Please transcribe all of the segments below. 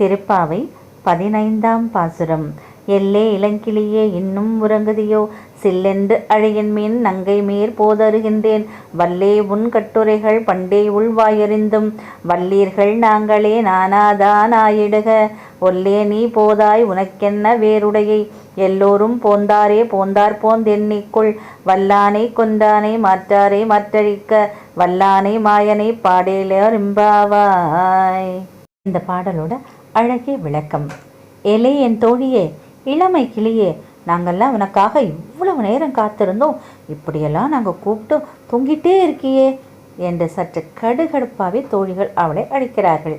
திருப்பாவை பதினைந்தாம் பாசுரம். எல்லே இளங்கிளியே இன்னும் உறங்குதியோ? சில்லென்று அழையின் மீன் நங்கை மேற் போதருகின்றேன். வல்லே உன் கட்டுரைகள் பண்டே உள்வாயறிந்தும் வல்லீர்கள் நாங்களே நானாதான் ஆயிடுக ஒல்லே நீ போதாய் உனக்கென்ன வேறுடையை? எல்லோரும் போந்தாரே போந்தார் போந்தெண்ணிக்குள் வல்லானை கொண்டானை மாற்றாரை மாற்றழிக்க. வல்லானை மாயனை பாடேலரிம்பாவாய் இந்த பாடலோட அழகிய விளக்கம். ஏலே என் தோழியே இளமை கிளியே நாங்கள்லாம் உனக்காக இவ்வளவு நேரம் காத்திருந்தோம். இப்படியெல்லாம் நாங்கள் கூப்பிட்டும் தொங்கிட்டே இருக்கியே என்று சற்று கடுகடுப்பாகவே தோழிகள் அவளை அழைக்கிறார்கள்.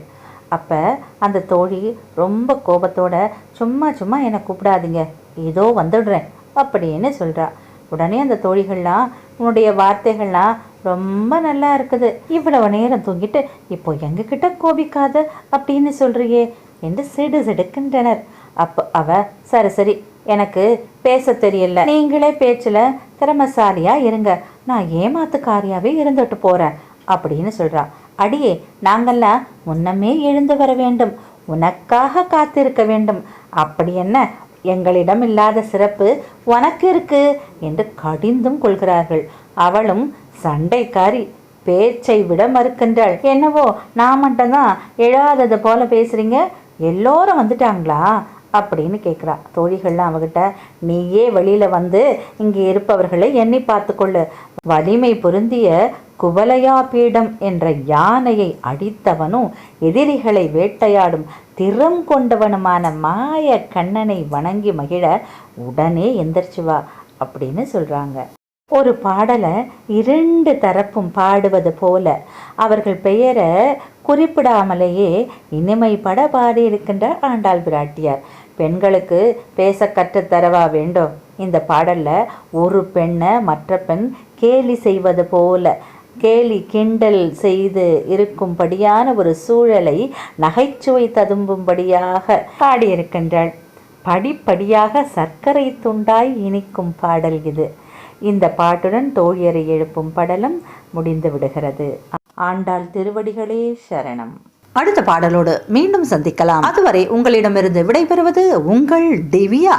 அப்போ அந்த தோழி ரொம்ப கோபத்தோட சும்மா சும்மா என்னை கூப்பிடாதீங்க ஏதோ வந்துடுறேன் அப்படின்னு சொல்கிறா உடனே அந்த தோழிகள்லாம் உன்னுடைய வார்த்தைகள்லாம் ரொம்ப நல்லா இருக்குது. இவ்வளவு நேரம் தூங்கிட்டு இப்போ எங்ககிட்ட கோபிக்காத அப்படின்னு சொல்றியே என்று சிடு சிடுக்கின்றனர். அப்போ அவ சரி சரி எனக்கு பேச தெரியல. நீங்களே பேச்சில் திறமசாலியாக இருங்க. நான் ஏமாத்துக்காரியாவே இருந்துட்டு போறேன் அப்படின்னு சொல்கிறா அடியே நாங்கெல்லாம் முன்னமே எழுந்து வர வேண்டும். உனக்காக காத்திருக்க வேண்டும். அப்படி என்ன? எங்களிடம் இல்லாத சிறப்பு உனக்கு இருக்கு என்று கடிந்தும் கொள்கிறார்கள். அவளும் சண்டைக்காரி பேச்சை விட மறுக்கின்றாள். என்னவோ நான் மட்டும்தான் எழாதது போல பேசுறீங்க? எல்லோரும் வந்துட்டாங்களா? அப்படின்னு கேட்குறா. தோழிகள்லாம் அவகிட்ட நீயே வெளியில் வந்து இங்கே இருப்பவர்களை எண்ணி பார்த்துக்கொள்ளு. வலிமை பொருந்திய குவலையா பீடம் என்ற யானையை அடித்தவனும் எதிரிகளை வேட்டையாடும் திறம் கொண்டவனுமான மாய கண்ணனை வணங்கி மகிழ உடனே எந்திரிச்சு வா அப்படின்னு சொல்கிறாங்க ஒரு பாடலை இரண்டு தரப்பும் பாடுவது போல அவர்கள் பெயரை குறிப்பிடாமலேயே இனிமைப்பட பாடியிருக்கின்றார் ஆண்டாள் பிராட்டியார் பெண்களுக்கு பேச கற்றுத்தரவா வேண்டும்? இந்த பாடலில் ஒரு பெண்ணை மற்ற பெண் கேலி செய்வது போல கேலி கிண்டல் செய்து இருக்கும்படியான ஒரு சூழலை நகைச்சுவை ததும்பும்படியாக பாடியிருக்கின்றாள். படிப்படியாக சர்க்கரை துண்டாய் இனிக்கும் பாடல் இது. இந்த பாட்டுடன் தோழியரை எழுப்பும் படலம் முடிந்து விடுகிறது. ஆண்டாள் திருவடிகளே சரணம். அடுத்த பாடலோடு மீண்டும் சந்திக்கலாம். அதுவரை உங்களிடமிருந்து விடைபெறுவது உங்கள் திவ்யா.